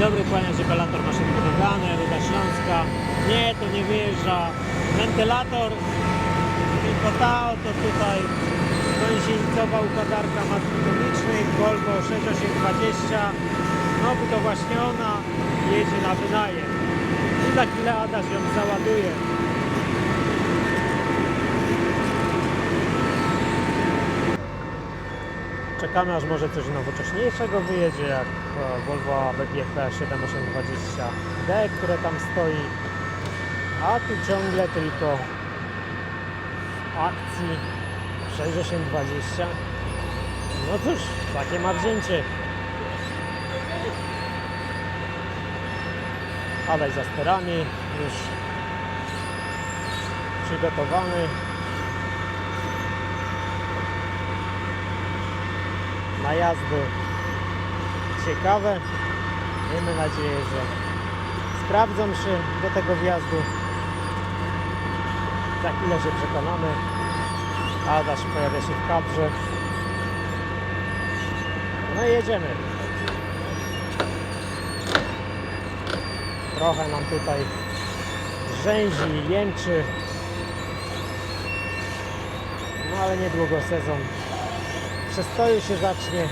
dobry, kłania się balator maszyn budowlane, Ruda Śląska. Nie, to nie wyjeżdża. Wentylator po ta oto tutaj gąsienica układarka mas dynamicznych Volvo 6820 no to właśnie ona jedzie na wynajem i za chwilę Adaś ją załaduje Czekamy aż może coś nowocześniejszego wyjedzie, jak e, Volvo BGP 7820D, które tam stoi. A tu ciągle tylko w akcji 6820. No cóż, takie ma wzięcie. Adaś za sterami, już przygotowany. Najazdy ciekawe. Miejmy nadzieję, że sprawdzą się do tego wjazdu. Za chwilę się przekonamy. Adaś pojawia się w kadrze. No i jedziemy. Trochę nam tutaj rzęzi, jęczy. No ale niedługo sezon przestoju się zacznie.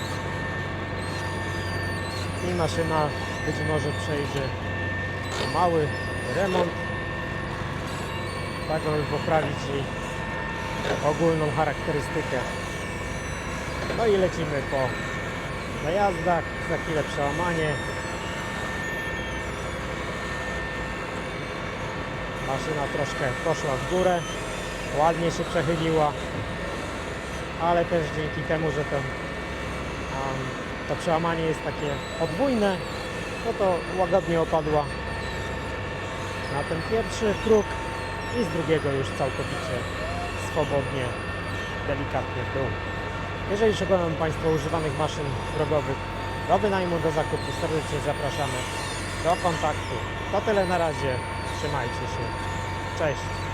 I maszyna być może przejdzie mały remont. Tak aby poprawić jej ogólną charakterystykę. No i lecimy po najazdach za chwilę przełamanie. Maszyna troszkę poszła w górę ładnie się przechyliła ale też dzięki temu, że to, um, to przełamanie jest takie podwójne, no to łagodnie opadła na ten pierwszy próg i z drugiego już całkowicie swobodnie, delikatnie w dół. Jeżeli szukają Państwo używanych maszyn drogowych do wynajmu, do zakupu, serdecznie zapraszamy do kontaktu. To tyle na razie. Trzymajcie się. Cześć.